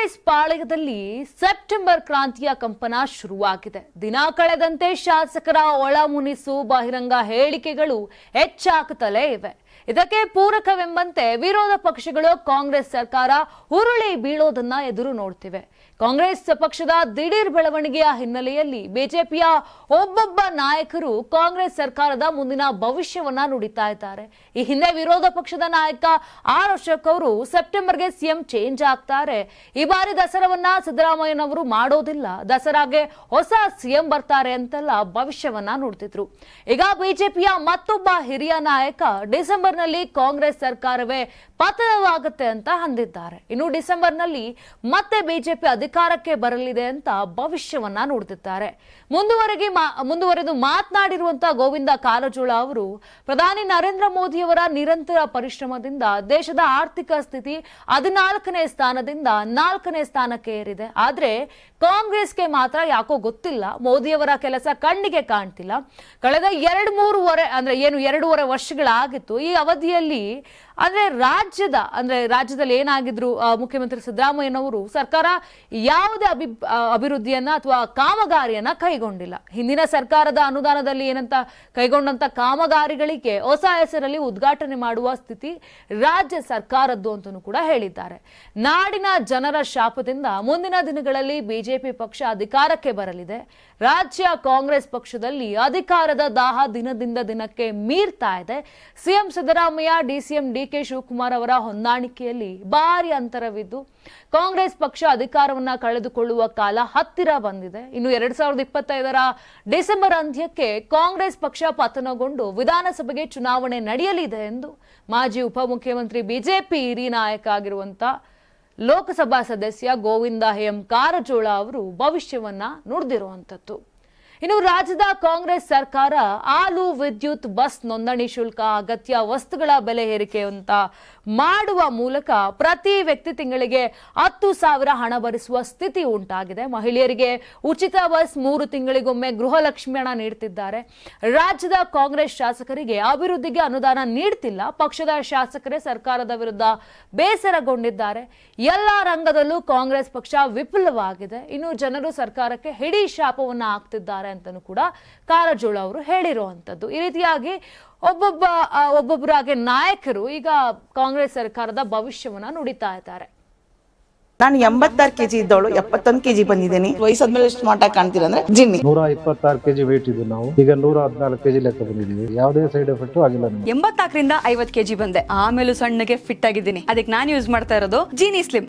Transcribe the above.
Congress ಪಾಳಯದಲ್ಲಿ September ಕ್ರಾಂತಿಯ ಕಂಪನ ಶುರುವಾಗಿದೆ. ದಿನ ಕಳೆದಂತೆ ಶಾಸಕರ ಒಳಮುನಿಸು ಬಹಿರಂಗ ಹೇಳಿಕೆಗಳು ಹೆಚ್ಚಾಗುತ್ತಲೇ ಇವೆ. ಇದಕ್ಕೆ ಪೂರಕವೆಂಬಂತೆ ವಿರೋಧ ಪಕ್ಷಗಳು ಕಾಂಗ್ರೆಸ್ ಸರ್ಕಾರ ಉರುಳಿ ಬೀಳೋದನ್ನ ಎದುರು ನೋಡ್ತಿವೆ. ಕಾಂಗ್ರೆಸ್ ಪಕ್ಷದ ದಿಢೀರ್ ಬೆಳವಣಿಗೆಯ ಹಿನ್ನೆಲೆಯಲ್ಲಿ ಬಿಜೆಪಿಯ ಒಬ್ಬೊಬ್ಬ ನಾಯಕರು ಕಾಂಗ್ರೆಸ್ ಸರ್ಕಾರದ ಮುಂದಿನ ಭವಿಷ್ಯವನ್ನ ನುಡಿತಾ ಇದ್ದಾರೆ. ಈ ಹಿಂದೆ ವಿರೋಧ ಪಕ್ಷದ ನಾಯಕ ಆರ್ ಅಶೋಕ್ ಅವರು ಸೆಪ್ಟೆಂಬರ್ಗೆ ಸಿಎಂ ಚೇಂಜ್ ಆಗ್ತಾರೆ. ಈ ಬಾರಿ ದಸರಾವನ್ನ ಸಿದ್ದರಾಮಯ್ಯನವರು ಮಾಡೋದಿಲ್ಲ. ದಸರಾಗೆ ಹೊಸ ಸಿಎಂ ಬರ್ತಾರೆ ಅಂತೆಲ್ಲ ಭವಿಷ್ಯವನ್ನ ನೋಡ್ತಿದ್ರು. ಈಗ ಬಿಜೆಪಿಯ ಮತ್ತೊಬ್ಬ ಹಿರಿಯ ನಾಯಕ ಡಿಸೆಂಬರ್ನಲ್ಲಿ ಕಾಂಗ್ರೆಸ್ ಸರ್ಕಾರವೇ ಪತನವಾಗುತ್ತೆ ಅಂತ ಅಂದಿದ್ದಾರೆ. ಇನ್ನು ಡಿಸೆಂಬರ್ನಲ್ಲಿ ಮತ್ತೆ ಬಿಜೆಪಿ ಅಧಿಕಾರಕ್ಕೆ ಬರಲಿದೆ ಅಂತ ಭವಿಷ್ಯವನ್ನ ನೋಡುತ್ತಿದ್ದಾರೆ ಮುಂದುವರೆಗೆ ಮುಂದುವರೆದು ಮಾತನಾಡಿರುವಂತಹ ಗೋವಿಂದ ಕಾರಜೋಳ ಅವರು, ಪ್ರಧಾನಿ ನರೇಂದ್ರ ಮೋದಿಯವರ ನಿರಂತರ ಪರಿಶ್ರಮದಿಂದ ದೇಶದ ಆರ್ಥಿಕ ಸ್ಥಿತಿ ಹದಿನಾಲ್ಕನೇ ಸ್ಥಾನದಿಂದ ನಾಲ್ಕನೇ ಸ್ಥಾನಕ್ಕೆ ಏರಿದೆ. ಆದರೆ ಕಾಂಗ್ರೆಸ್ಗೆ ಮಾತ್ರ ಯಾಕೋ ಗೊತ್ತಿಲ್ಲ. ಮೋದಿಯವರ ಕೆಲಸ ಕಣ್ಣಿಗೆ ಕಾಣ್ತಿಲ್ಲ. ಕಳೆದ ಎರಡು ಮೂರುವರೆ, ಅಂದ್ರೆ ಏನು, ಎರಡೂವರೆ ವರ್ಷಗಳಾಗಿತ್ತು. ಈ ಅವಧಿಯಲ್ಲಿ ಅಂದ್ರೆ ರಾಜ್ಯದ, ಅಂದ್ರೆ ರಾಜ್ಯದಲ್ಲಿ ಏನಾಗಿದ್ರು ಮುಖ್ಯಮಂತ್ರಿ ಸಿದ್ದರಾಮಯ್ಯನವರು ಸರ್ಕಾರ ಯಾವುದೇ ಅಭಿ ಅಭಿವೃದ್ಧಿಯನ್ನ ಅಥವಾ ಕಾಮಗಾರಿಯನ್ನ ಕೈಗೊಂಡಿಲ್ಲ. ಹಿಂದಿನ ಸರ್ಕಾರದ ಅನುದಾನದಲ್ಲಿ ಏನಂತ ಕೈಗೊಂಡಂತ ಕಾಮಗಾರಿಗಳಿಗೆ ಹೊಸ ಹೆಸರಲ್ಲಿ ಉದ್ಘಾಟನೆ ಮಾಡುವ ಸ್ಥಿತಿ ರಾಜ್ಯ ಸರ್ಕಾರದ್ದು ಅಂತಲೂ ಕೂಡ ಹೇಳಿದ್ದಾರೆ. ನಾಡಿನ ಜನರ ಶಾಪದಿಂದ ಮುಂದಿನ ದಿನಗಳಲ್ಲಿ ಬಿಜೆಪಿ ಪಕ್ಷ ಅಧಿಕಾರಕ್ಕೆ ಬರಲಿದೆ. ರಾಜ್ಯ ಕಾಂಗ್ರೆಸ್ ಪಕ್ಷದಲ್ಲಿ ಅಧಿಕಾರದ ದಾಹ ದಿನದಿಂದ ದಿನಕ್ಕೆ ಮೀರ್ತಾ ಇದೆ. CM Siddaramaiah, DCM DK Shivakumar ಅವರ ಹೊಂದಾಣಿಕೆಯಲ್ಲಿ ಭಾರಿ ಅಂತರವಿದ್ದು ಕಾಂಗ್ರೆಸ್ ಪಕ್ಷ ಅಧಿಕಾರವನ್ನ ಕಳೆದುಕೊಳ್ಳುವ ಕಾಲ ಹತ್ತಿರ ಬಂದಿದೆ. ಇನ್ನು ಎರಡ್ ಸಾವಿರದ ಇಪ್ಪತ್ತೈದರ ಡಿಸೆಂಬರ್ ಅಂತ್ಯಕ್ಕೆ ಕಾಂಗ್ರೆಸ್ ಪಕ್ಷ ಪತನಗೊಂಡು ವಿಧಾನಸಭೆಗೆ ಚುನಾವಣೆ ನಡೆಯಲಿದೆ ಎಂದು ಮಾಜಿ ಉಪಮುಖ್ಯಮಂತ್ರಿ ಬಿಜೆಪಿ ಹಿರಿಯ ನಾಯಕ ಆಗಿರುವಂತ ಲೋಕಸಭಾ ಸದಸ್ಯ ಗೋವಿಂದ ಎಂ ಕಾರಜೋಳ ಅವರು ಭವಿಷ್ಯವನ್ನ ನುಡಿದಿರುವಂತದ್ದು. ಇನ್ನು ರಾಜ್ಯದ ಕಾಂಗ್ರೆಸ್ ಸರ್ಕಾರ ಹಾಲು ವಿದ್ಯುತ್ ಬಸ್ ನೋಂದಣಿ ಶುಲ್ಕ, ಅಗತ್ಯ ವಸ್ತುಗಳ ಬೆಲೆ ಏರಿಕೆ ಅಂತ ಮಾಡುವ ಮೂಲಕ ಪ್ರತಿ ವ್ಯಕ್ತಿ ತಿಂಗಳಿಗೆ ಹತ್ತು ಸಾವಿರ ಹಣ ಭರಿಸುವ ಸ್ಥಿತಿ ಉಂಟಾಗಿದೆ. ಮಹಿಳೆಯರಿಗೆ ಉಚಿತ ಬಸ್ ಮೂರು ತಿಂಗಳಿಗೊಮ್ಮೆ ಗೃಹಲಕ್ಷ್ಮಿ ಹಣ ನೀಡುತ್ತಿದ್ದಾರೆ ರಾಜ್ಯದ ಕಾಂಗ್ರೆಸ್ ಶಾಸಕರಿಗೆ ಅಭಿವೃದ್ಧಿಗೆ ಅನುದಾನ ನೀಡ್ತಿಲ್ಲ. ಪಕ್ಷದ ಶಾಸಕರೇ ಸರ್ಕಾರದ ವಿರುದ್ಧ ಬೇಸರಗೊಂಡಿದ್ದಾರೆ. ಎಲ್ಲ ರಂಗದಲ್ಲೂ ಕಾಂಗ್ರೆಸ್ ಪಕ್ಷ ವಿಫುಲವಾಗಿದೆ. ಇನ್ನು ಜನರು ಸರ್ಕಾರಕ್ಕೆ ಹಿಡಿ ಶಾಪವನ್ನು ಹಾಕ್ತಿದ್ದಾರೆ. ಅಂತಲೂ ಕೂಡ ಕಾರಜೋಳ ಅವರು ಹೇಳಿರುವಂತದ್ದು. ಈ ರೀತಿಯಾಗಿ ಒಬ್ಬೊಬ್ಬ ಒಬ್ಬೊಬ್ಬರಾಗೆ ನಾಯಕರು ಈಗ ಕಾಂಗ್ರೆಸ್ ಸರ್ಕಾರದ ಭವಿಷ್ಯವನ್ನ ನುಡಿತಾ ಇದ್ದಾರೆ. ನಾನು ಎಂಬತ್ತಾರು ಕೆಜಿ ಇದ್ದವಳು ಎಪ್ಪತ್ತೊಂದು ಕೆಜಿ ಬಂದಿದ್ದೀನಿ. ವಯಸ್ಸಾದ್ಮೇಲೆ ಸ್ಮಾರ್ಟ್ ಆಗಿ ಕಾಣ್ತೀರ ಅಂದ್ರೆ ಜಿನ್ನಿ. ನೂರ ಇಪ್ಪತ್ತಾರು ಕೆಜಿ ವೇಟ್ ಇದ್ದು ನಾವು. ಈಗ ನೂರ ಹದಿನಾಲ್ಕು ಕೆಜಿ ಲೆಕ್ಕ ಬಂದಿದ್ದೀವಿ. ಯಾವುದೇ ಸೈಡ್ ಎಫೆಕ್ಟ್ ಆಗಿಲ್ಲ ಎಂಬತ್ನಾಲ್ಕರಿಂದ ಐವತ್ ಕೆಜಿ ಬಂದೆ. ಆಮೇಲೆ ಸಣ್ಣಗೆ ಫಿಟ್ ಆಗಿದ್ದೀನಿ. ಅದಕ್ಕೆ ನಾನು ಯೂಸ್ ಮಾಡ್ತಾ ಇರೋದು ಜೀನಿ ಸ್ಲಿಮ್